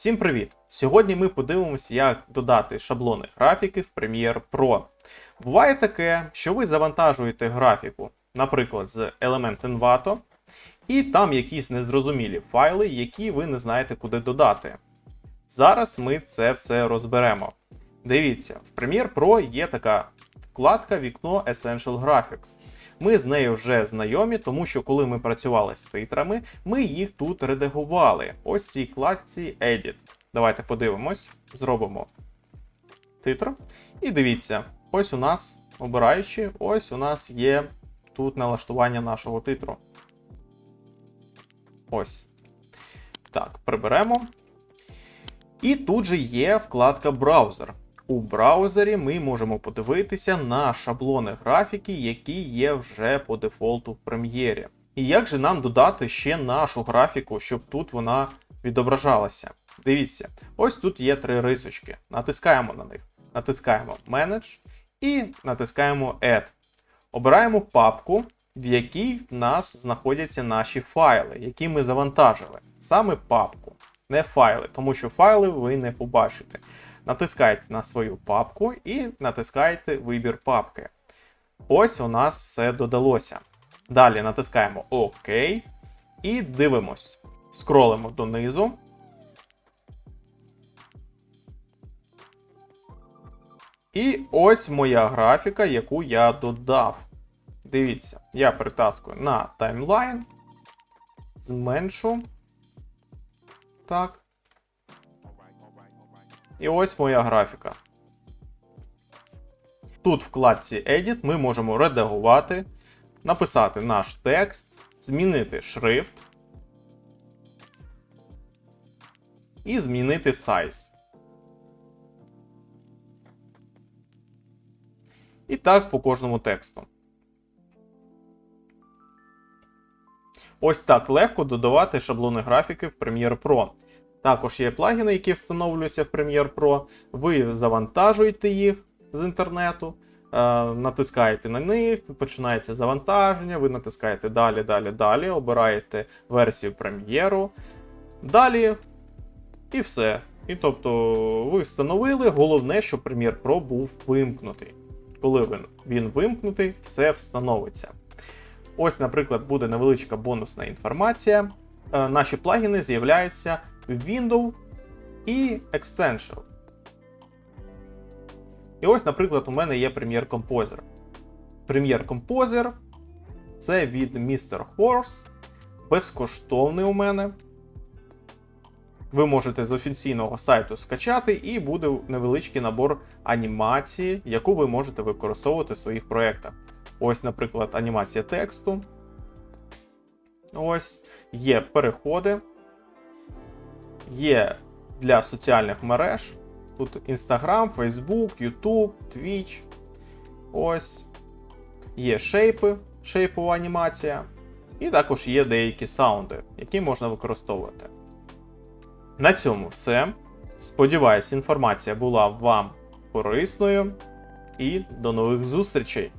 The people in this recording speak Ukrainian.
Всім привіт! Сьогодні ми подивимося, як додати шаблони графіки в Premiere Pro. Буває таке, що ви завантажуєте графіку, наприклад, з Element Envato, і там якісь незрозумілі файли, які ви не знаєте, куди додати. Зараз ми це все розберемо. Дивіться, в Premiere Pro є така вкладка вікно Essential Graphics. Ми з нею вже знайомі, тому що коли ми працювали з титрами, ми їх тут редагували. Ось цій вкладці Edit. Давайте подивимось, зробимо титр. І дивіться, ось у нас, обираючи, ось у нас є тут налаштування нашого титру. Ось. Так, приберемо. І тут же є вкладка браузер. У браузері ми можемо подивитися на шаблони графіки, які є вже по дефолту в прем'єрі. І як же нам додати ще нашу графіку, щоб тут вона відображалася? Дивіться, ось тут є три рисочки. Натискаємо на них. Натискаємо Manage і натискаємо Add. Обираємо папку, в якій в нас знаходяться наші файли, які ми завантажили. Саме папку, не файли, тому що файли ви не побачите. Натискайте на свою папку і натискаєте вибір папки. Ось у нас все додалося. Далі натискаємо ОК і дивимось. Скролимо донизу. І ось моя графіка, яку я додав. Дивіться, я притаскую на таймлайн, зменшу. Так. І ось моя графіка. Тут в вкладці Edit ми можемо редагувати, написати наш текст, змінити шрифт і змінити size. І так по кожному тексту. Ось так легко додавати шаблони графіки в Premiere Pro. Також є плагіни, які встановлюються в Premiere Pro. Ви завантажуєте їх з інтернету, е, натискаєте на них, починається завантаження, ви натискаєте далі, далі, далі, обираєте версію прем'єру. Далі і все. І тобто ви встановили, головне, щоб Premiere Pro був вимкнутий. Коли він, він вимкнутий, все встановиться. Ось, наприклад, буде невеличка бонусна інформація. Е, Наші плагіни з'являються Window і Extension. І ось, наприклад, у мене є Premiere Composer. Premiere Composer це від Mr. Horse. Безкоштовний у мене. Ви можете з офіційного сайту скачати, і буде невеличкий набор анімації, яку ви можете використовувати в своїх проєктах. Ось, наприклад, анімація тексту. Ось є переходи. Є для соціальних мереж. Тут Instagram, Facebook, YouTube, Twitch. Ось. Є шейпи, шейпова анімація. І також є деякі саунди, які можна використовувати. На цьому все. Сподіваюсь, інформація була вам корисною. І до нових зустрічей!